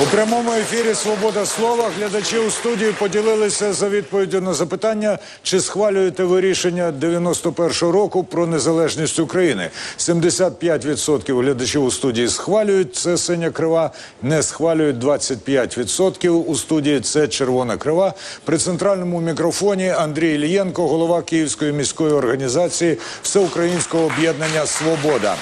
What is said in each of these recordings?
У прямому ефірі Свобода слова глядачі у студії поділилися за відповіддю на запитання, чи схвалюєте ви рішення 91-го року про незалежність України. 75% глядачів у студії схвалюють. Це синя крива. Не схвалюють 25% у студії. Це червона крива. При центральному мікрофоні Андрій Ільєнко, голова Київської міської організації Всеукраїнського об'єднання Свобода.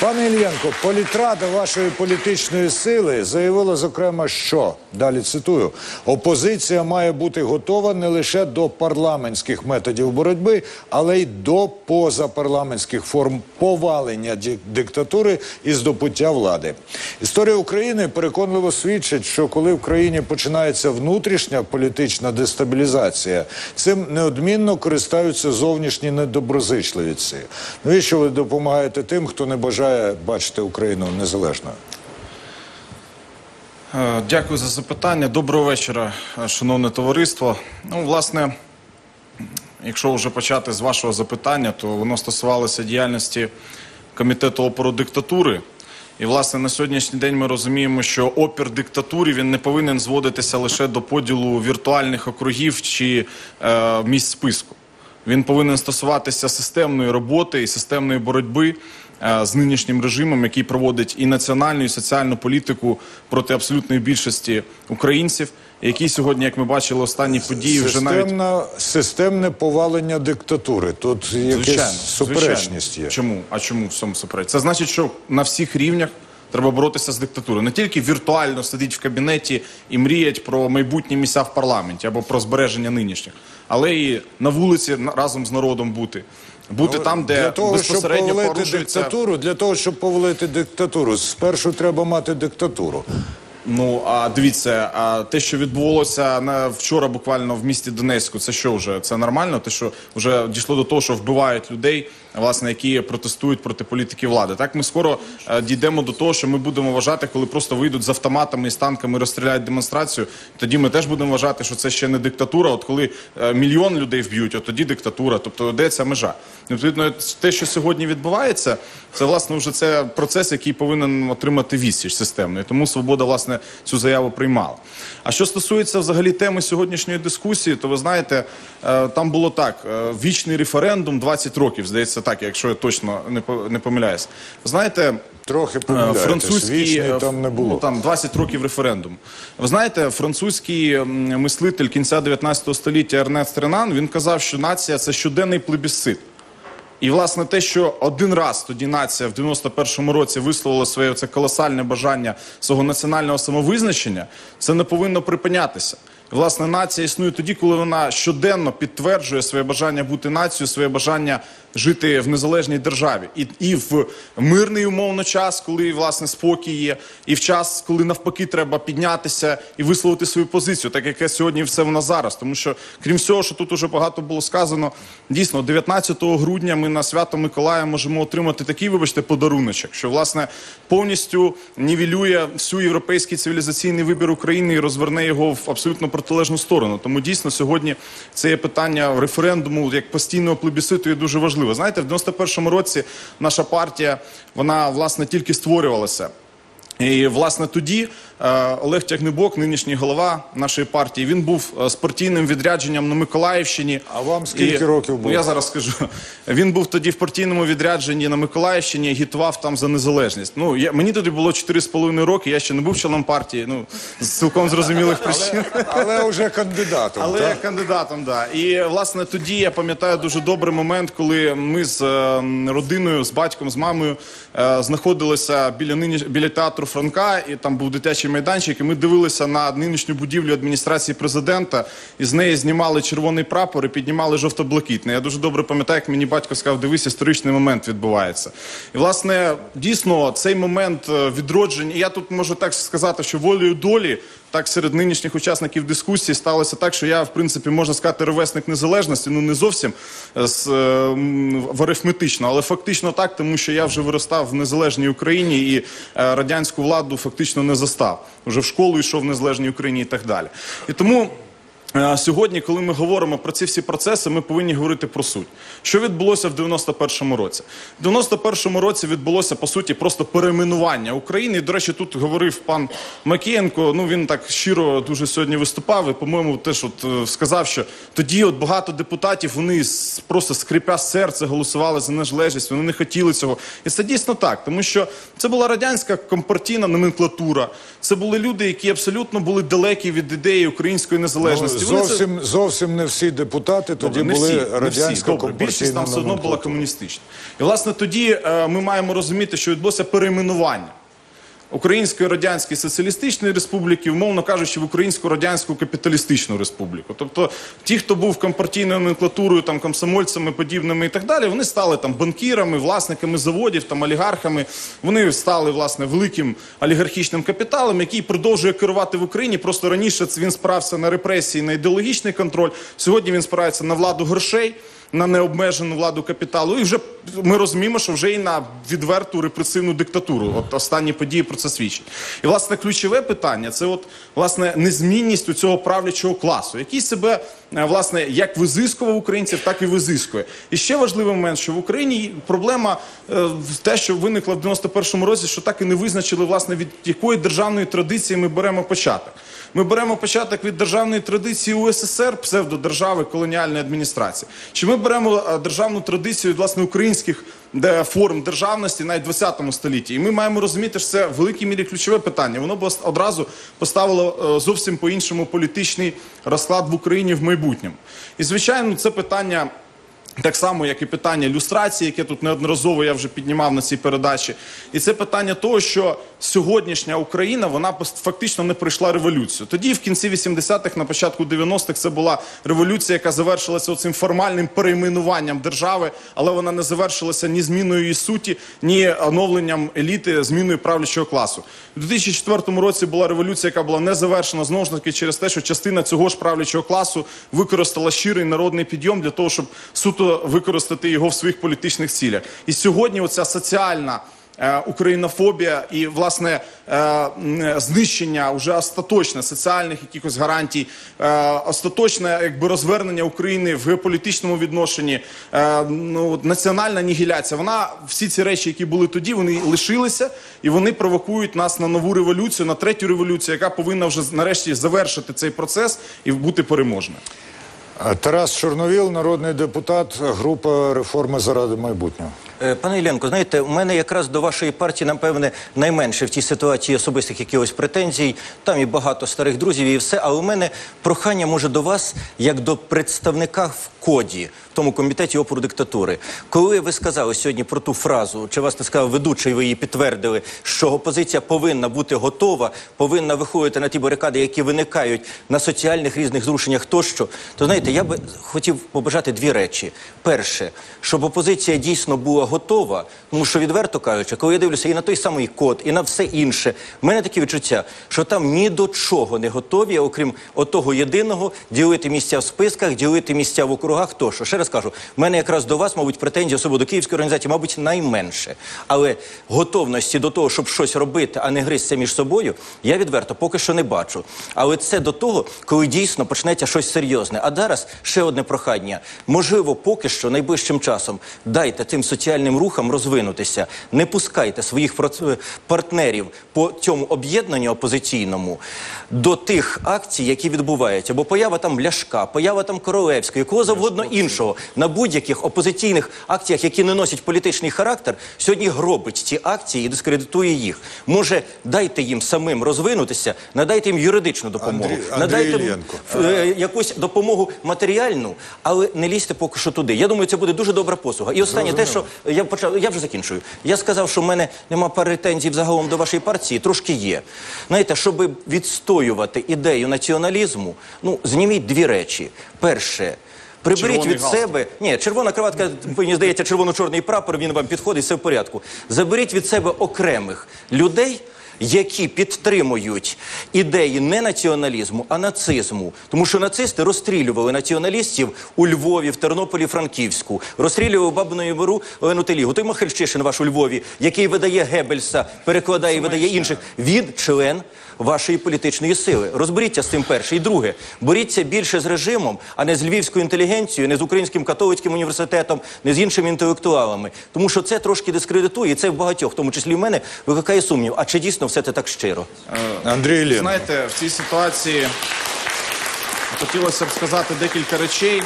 Пане Ільєнко, політрада вашої політичної сили заявила, зокрема, що далі цитую: опозиція має бути готова не лише до парламентських методів боротьби, але й до позапарламентських форм повалення диктатури і здобуття влади. Історія України переконливо свідчить, що коли в країні починається внутрішня політична дестабілізація, цим неодмінно користаються зовнішні недоброзичливіці. Навіщо ви допомагаєте тим, хто не бажає бачити Україну незалежною? Е, Дякую за запитання. Доброго вечора, е, шановне товариство. Ну, власне, якщо вже почати з вашого запитання, то воно стосувалося діяльності комітету опору диктатури. І, власне, на сьогоднішній день ми розуміємо, що опір диктатурі він не повинен зводитися лише до поділу віртуальних округів чи е, місць списку. Він повинен стосуватися системної роботи і системної боротьби з нинішнім режимом, який проводить і національну, і соціальну політику проти абсолютної більшості українців, які сьогодні, як ми бачили, останні події вже навіть Системна, системне повалення диктатури. Тут якась суперечність звичайно. є. Чому? А чому в цьому суперечність? Це значить, що на всіх рівнях треба боротися з диктатурою. Не тільки віртуально сидіть в кабінеті і мріять про майбутні місця в парламенті або про збереження нинішніх, але і на вулиці на- разом з народом бути. Бути там, де Ну, для того, щоб безпосередньо повалити порушується... диктатуру, для того, щоб повалити диктатуру, спершу треба мати диктатуру. Ну а дивіться, а те, що відбувалося на вчора, буквально в місті Донецьку, це що вже це нормально? Те, що вже дійшло до того, що вбивають людей, власне, які протестують проти політики влади. Так ми скоро е, дійдемо до того, що ми будемо вважати, коли просто вийдуть з автоматами і з танками, розстріляють демонстрацію. Тоді ми теж будемо вважати, що це ще не диктатура. От коли е, мільйон людей вб'ють, от тоді диктатура. Тобто де ця межа? Відповідно, те, що сьогодні відбувається, це власне вже це процес, який повинен отримати відсіч системної. Тому свобода власне цю заяву приймала. А що стосується взагалі теми сьогоднішньої дискусії, то ви знаєте, е, там було так: е, вічний референдум 20 років, здається, так, якщо я точно не помиляюсь. Знаєте. Трохи Е. Французький е, там не було. Ну, там 20 років референдуму. Ви знаєте, французький мислитель кінця 19 століття Ернест Ренан він казав, що нація це щоденний плебісцит. І власне те, що один раз тоді нація в 91-му році висловила своє це колосальне бажання свого національного самовизначення, це не повинно припинятися. Власне, нація існує тоді, коли вона щоденно підтверджує своє бажання бути нацією, своє бажання жити в незалежній державі, і, і в мирний умовно час, коли власне спокій є, і в час, коли навпаки треба піднятися і висловити свою позицію, так як сьогодні все в нас зараз. Тому що, крім всього, що тут уже багато було сказано, дійсно, 19 грудня ми на свято Миколая можемо отримати такий, вибачте, подаруночок, що власне повністю нівелює всю європейський цивілізаційний вибір України і розверне його в абсолютно протилежну сторону. Тому дійсно сьогодні це є питання референдуму як постійного плебіситу є дуже важливо. Знаєте, в 91-му році наша партія вона власне тільки створювалася. І власне тоді Олег Тягнебок, нинішній голова нашої партії, він був е, з партійним відрядженням на Миколаївщині. А вам скільки років було? Ну, я зараз скажу. Він був тоді в партійному відрядженні на Миколаївщині, агітував там за незалежність. Ну я мені тоді було 4,5 роки. Я ще не був членом партії. Ну з цілком зрозумілих причин. Але вже кандидатом. Але так? кандидатом, да. І власне тоді я пам'ятаю дуже добрий момент, коли ми з е, родиною, з батьком, з мамою е, знаходилися біля нині біля театру Франка, і там був дитячий майданчик. І ми дивилися на нинішню будівлю адміністрації президента, і з неї знімали червоний прапор і піднімали жовто-блакитний. Я дуже добре пам'ятаю, як мені батько сказав, дивись, історичний момент відбувається. І власне дійсно цей момент е, відродження. і Я тут можу так сказати, що волею долі так серед нинішніх учасників дискусії сталося так, що я, в принципі, можна сказати, ровесник незалежності, ну не зовсім е, з, е, в арифметично, але фактично так, тому що я вже виростав в незалежній Україні і е, радянську владу фактично не застав. Уже в школу йшов в незалежній Україні і так далі. І тому. Е, Сьогодні, коли ми говоримо про ці всі процеси, ми повинні говорити про суть. Що відбулося в 91-му році? В 91-му році відбулося по суті просто перейменування України. І, до речі, тут говорив пан Макієнко. Ну він так щиро дуже сьогодні виступав. І, по-моєму, теж от е, сказав, що тоді от багато депутатів вони просто скрипя серце голосували за незалежність. Вони не хотіли цього. І це дійсно так, тому що це була радянська компартійна номенклатура. Це були люди, які абсолютно були далекі від ідеї української незалежності. Зовсім, зовсім не всі депутати тоді Добре, були. Добре, більшість там все одно була комуністична. І власне тоді е, ми маємо розуміти, що відбулося перейменування. Української радянської соціалістичної республіки, умовно кажучи, в Українську радянську капіталістичну республіку. Тобто, ті, хто був компартійною номенклатурою, там комсомольцями, подібними і так далі, вони стали там банкірами, власниками заводів, там олігархами. Вони стали власне великим олігархічним капіталом, який продовжує керувати в Україні. Просто раніше він спирався на репресії, на ідеологічний контроль. Сьогодні він спирається на владу грошей. На необмежену владу капіталу, і вже ми розуміємо, що вже і на відверту репресивну диктатуру. От останні події про це свідчать. І власне ключове питання це от власне незмінність у цього правлячого класу, який себе е, власне як визискував українців, так і визискує. І ще важливий момент, що в Україні проблема е, в те, що виникла в 91-му році, що так і не визначили власне від якої державної традиції ми беремо початок. Ми беремо початок від державної традиції УССР, псевдодержави колоніальної адміністрації. Чи ми беремо е, державну традицію власне українських форм державності навіть в 20 столітті? І ми маємо розуміти, що це в великій мірі ключове питання. Воно б одразу поставило е, зовсім по-іншому політичний розклад в Україні в майбутньому. І звичайно, це питання. Так само, як і питання люстрації, яке тут неодноразово я вже піднімав на цій передачі, і це питання того, що сьогоднішня Україна вона фактично не пройшла революцію. Тоді, в кінці 80-х, на початку 90-х, це була революція, яка завершилася цим формальним перейменуванням держави, але вона не завершилася ні зміною її суті, ні оновленням еліти, зміною правлячого класу. У 2004 році була революція, яка була не завершена знову ж таки через те, що частина цього ж правлячого класу використала щирий народний підйом для того, щоб суто використати його в своїх політичних цілях. І сьогодні оця соціальна. Е, Українофобія і власне е, знищення уже остаточне соціальних якихось гарантій, е, остаточне якби розвернення України в геополітичному відношенні, ну національна нігіляція. Вона всі ці речі, які були тоді, вони лишилися і вони провокують нас на нову революцію, на третю революцію, яка повинна вже нарешті завершити цей процес і бути переможною. А Тарас Чорновіл, народний депутат, група реформи заради майбутнього. Е, Пане Іллєнко, знаєте, у мене якраз до вашої партії, напевне, найменше в цій ситуації особистих якихось претензій. Там і багато старих друзів, і все. Але у мене прохання може до вас, як до представника в коді, в тому комітеті опору диктатури. Коли ви сказали сьогодні про ту фразу, чи вас не сказав ведучий, ви її підтвердили, що опозиція повинна бути готова, повинна виходити на ті барикади, які виникають на соціальних різних зрушеннях тощо, то знаєте, я би хотів побажати дві речі. Перше, щоб опозиція дійсно була готова, тому що відверто кажучи, коли я дивлюся і на той самий код, і на все інше, в мене таке відчуття, що там ні до чого не готові, окрім отого єдиного ділити місця в списках, ділити місця в округах. Тощо ще раз кажу, в мене якраз до вас, мабуть, претензії особливо до київської організації, мабуть, найменше. Але готовності до того, щоб щось робити, а не гризтися між собою, я відверто поки що не бачу. Але це до того, коли дійсно почнеться щось серйозне. А зараз ще одне прохання. Можливо, поки що найближчим часом дайте тим соціальним рухам розвинутися. Не пускайте своїх проц- партнерів по цьому об'єднанню опозиційному до тих акцій, які відбуваються. Бо поява там Ляшка, поява там Королевської, кого завгодно іншого на будь-яких опозиційних акціях, які не носять політичний характер, сьогодні гробить ці акції і дискредитує їх. Може, дайте їм самим розвинутися, надайте їм юридичну допомогу, Андрій- Андрій надайте їм е, якусь допомогу матеріальну, але не лізьте поки що туди. Я думаю, це буде дуже добра послуга. І останнє, те, що я почав, я вже закінчую. Я сказав, що в мене нема претензій взагалом до вашої партії, трошки є. Знаєте, щоб відстоювати ідею націоналізму, ну зніміть дві речі. Перше. Приберіть Червоний від галстук. себе ні, червона краватка, мені здається, червоно-чорний прапор. Він вам підходить, все в порядку. Заберіть від себе окремих людей, які підтримують ідеї не націоналізму, а нацизму. Тому що нацисти розстрілювали націоналістів у Львові, в Тернополі, Франківську, розстрілював Бабиною Беру Олену Телігу. Той Михальчишин, ваш у Львові, який видає Геббельса, перекладає і видає інших. Він член вашої політичної сили. Розберіться з цим перше. І друге, боріться більше з режимом, а не з львівською інтелігенцією, не з українським католицьким університетом, не з іншими інтелектуалами. Тому що це трошки дискредитує, і це в багатьох, в тому числі в мене, викликає сумнів. А чи дійсно все це так щиро? Андрій Іллєнко. Знаєте, в цій ситуації хотілося б сказати декілька речей.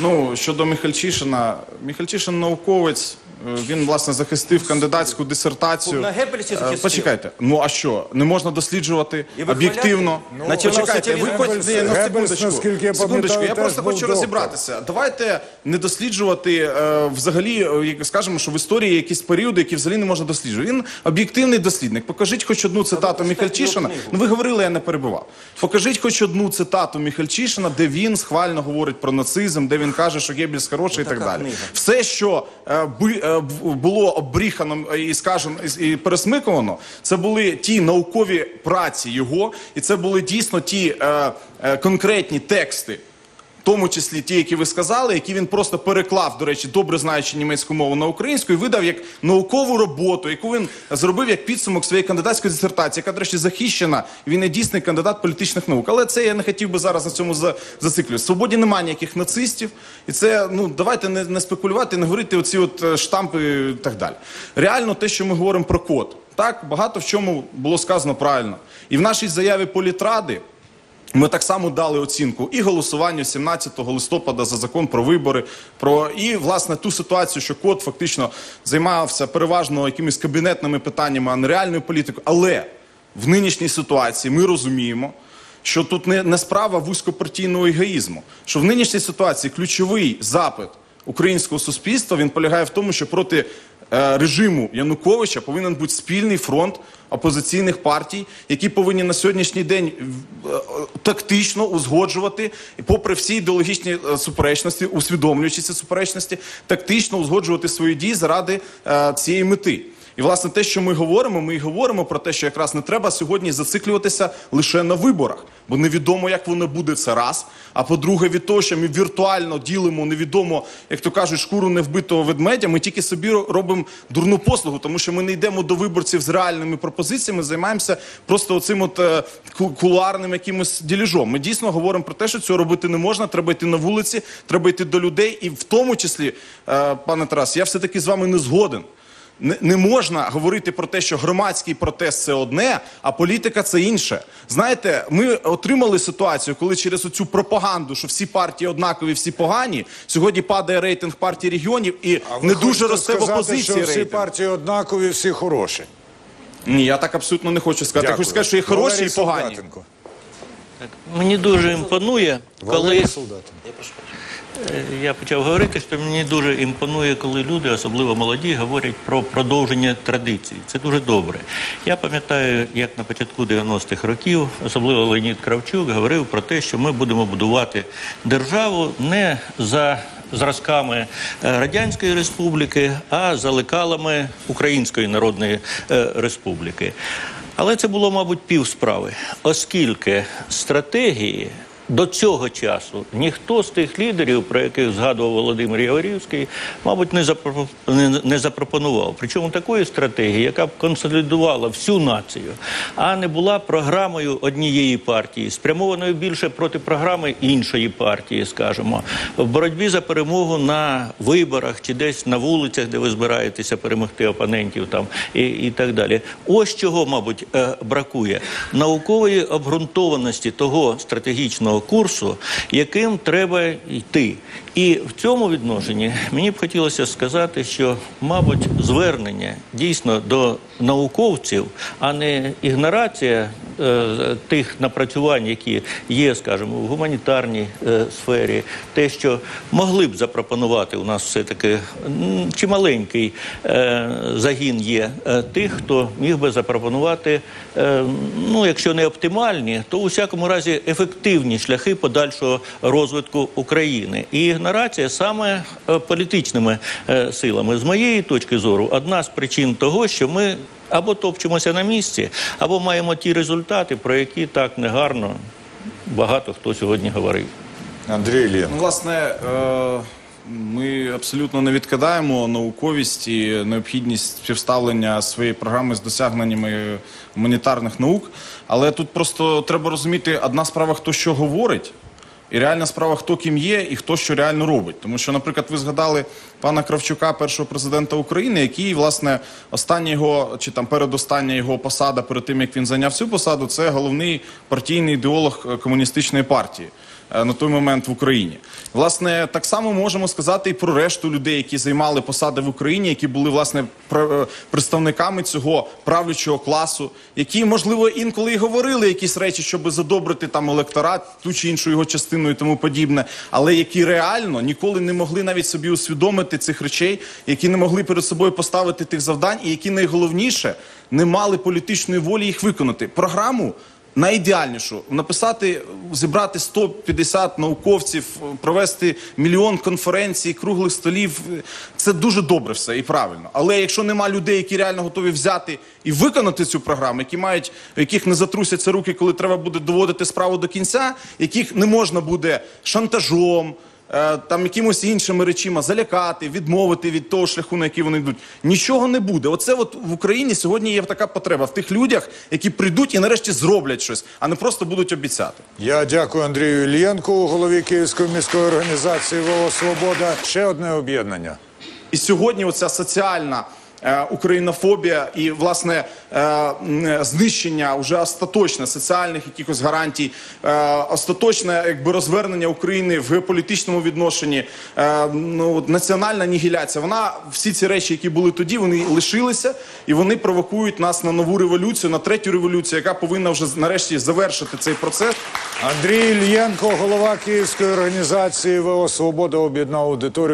Ну, щодо Михальчишина. Михальчишин науковець, е, він, власне, захистив кандидатську дисертацію. На Геббельсі Е, захистив. Почекайте, ну а що? Не можна досліджувати об'єктивно. Ну, націонал-соціалізм. ви хоч- Геббельс- ні, ну, секундочку, наскільки я секундочку, я просто хочу доктор. розібратися. Давайте не досліджувати е, взагалі, е, як скажемо, що в історії якісь періоди, які взагалі не можна досліджувати. Він об'єктивний дослідник. Покажіть хоч одну цитату Міхальчишина. Ну ви говорили, я не перебував. Покажіть хоч одну цитату Міхальчишина, де він схвально говорить про нацизм, де він каже, що Геббельс хороший і так далі. Все, що е, би, е, було обріхано і скажено і- і пересмикувано, це були ті наукові праці його, і це були дійсно ті е, е, конкретні тексти. Тому числі ті, які ви сказали, які він просто переклав, до речі, добре знаючи німецьку мову на українську, і видав як наукову роботу, яку він зробив як підсумок своєї кандидатської дисертації, яка, до речі, захищена. Він є дійсний кандидат політичних наук. Але це я не хотів би зараз на цьому за- зациклюватися. Свободі немає ніяких нацистів, і це ну давайте не, не спекулювати, не говорити оці от е, штампи і так далі. Реально, те, що ми говоримо про код, так багато в чому було сказано правильно. І в нашій заяві політради. Ми так само дали оцінку і голосуванню 17 листопада за закон про вибори, про і власне ту ситуацію, що код фактично займався переважно якимись кабінетними питаннями, а не реальною політикою. Але в нинішній ситуації ми розуміємо, що тут не, не справа вузькопартійного егоїзму, що в нинішній ситуації ключовий запит українського суспільства він полягає в тому, що проти режиму Януковича повинен бути спільний фронт опозиційних партій, які повинні на сьогоднішній день е, е, тактично узгоджувати, попри всі ідеологічні е, суперечності, усвідомлюючи ці суперечності, тактично узгоджувати свої дії заради е, цієї мети. І власне те, що ми говоримо, ми і говоримо про те, що якраз не треба сьогодні зациклюватися лише на виборах, бо невідомо, як воно буде це раз. А по-друге, від того, що ми віртуально ділимо невідомо, як то кажуть, шкуру невбитого ведмедя, ми тільки собі робимо дурну послугу, тому що ми не йдемо до виборців з реальними пропозиціями, займаємося просто оцим от е, ку- кулуарним якимось діліжом. Ми дійсно говоримо про те, що цього робити не можна. Треба йти на вулиці, треба йти до людей, і в тому числі, е, пане Тарас, я все таки з вами не згоден. Не, можна говорити про те, що громадський протест це одне, а політика це інше. Знаєте, ми отримали ситуацію, коли через оцю пропаганду, що всі партії однакові, всі погані. Сьогодні падає рейтинг партії регіонів і А не дуже росте в сказати, опозиції. що всі партії однакові, всі хороші. Ні, я так абсолютно не хочу сказати. Я хочу сказати, що є хороші Валерій і погані. Солдатенко. Мені дуже імпонує, коли Валерій Солдатенко. Я почав говорити, що мені дуже імпонує, коли люди, особливо молоді, говорять про продовження традицій. Це дуже добре. Я пам'ятаю, як на початку 90-х років, особливо Леонід Кравчук, говорив про те, що ми будемо будувати державу не за зразками е, Радянської Республіки, а за лекалами Української Народної е, Республіки. Але це було, мабуть, пів справи, оскільки стратегії до цього часу ніхто з тих лідерів, про яких згадував Володимир Яворівський, мабуть, не, запро... не, не запропонував. Причому такої стратегії, яка б консолідувала всю націю, а не була програмою однієї партії, спрямованою більше проти програми іншої партії, скажімо, в боротьбі за перемогу на виборах чи десь на вулицях, де ви збираєтеся перемогти опонентів там і, і так далі. Ось чого, мабуть, е, бракує наукової обґрунтованості того стратегічного курсу, яким треба йти. І в цьому відношенні мені б хотілося сказати, що, мабуть, звернення дійсно до науковців, а не ігнорація тих напрацювань, які є, скажімо, в гуманітарній е, сфері, те, що могли б запропонувати у нас все-таки чималенький е, загін є е, тих, хто міг би запропонувати, е, ну, якщо не оптимальні, то у всякому разі ефективні шляхи подальшого розвитку України. І ігнорація саме е, політичними е, силами. З моєї точки зору, одна з причин того, що ми Або топчемося на місці, або маємо ті результати, про які так негарно багато хто сьогодні говорив. Андрій Іллєнко. Ну, власне, е, ми абсолютно не відкидаємо науковість і необхідність співставлення своєї програми з досягненнями гуманітарних наук. Але тут просто треба розуміти, одна справа, хто що говорить. І реальна справа, хто ким є і хто що реально робить. Тому що, наприклад, ви згадали пана Кравчука, першого президента України, який, власне, остання його чи там передостання його посада перед тим, як він зайняв цю посаду, це головний партійний ідеолог е, комуністичної партії на той момент в Україні. Власне, так само можемо сказати і про решту людей, які займали посади в Україні, які були власне е, представниками цього правлячого класу, які можливо інколи і говорили якісь речі, щоб задобрити там електорат, ту чи іншу його частину і тому подібне, але які реально ніколи не могли навіть собі усвідомити цих речей, які не могли перед собою поставити тих завдань, і які найголовніше не мали політичної волі їх виконати. Програму найідеальнішу написати, зібрати 150 науковців, провести мільйон конференцій, круглих столів. Це дуже добре все і правильно. Але якщо нема людей, які реально готові взяти і виконати цю програму, які мають, яких не затрусяться руки, коли треба буде доводити справу до кінця, яких не можна буде шантажом. Е, Там якимось іншими речима залякати, відмовити від того шляху, на який вони йдуть. Нічого не буде. Оце от в Україні сьогодні є така потреба в тих людях, які прийдуть і нарешті зроблять щось, а не просто будуть обіцяти. Я дякую Андрію Ільєнку, голові Київської міської організації «Волосвобода». Свобода. Ще одне об'єднання. І сьогодні оця соціальна українофобія і власне е, знищення уже остаточне соціальних якихось гарантій, е, остаточне якби розвернення України в геополітичному відношенні, е, ну національна нігіляція. Вона всі ці речі, які були тоді, вони лишилися і вони провокують нас на нову революцію, на третю революцію, яка повинна вже нарешті завершити цей процес. Андрій Ільєнко, голова Київської організації ВО Свобода об'єднав аудиторію.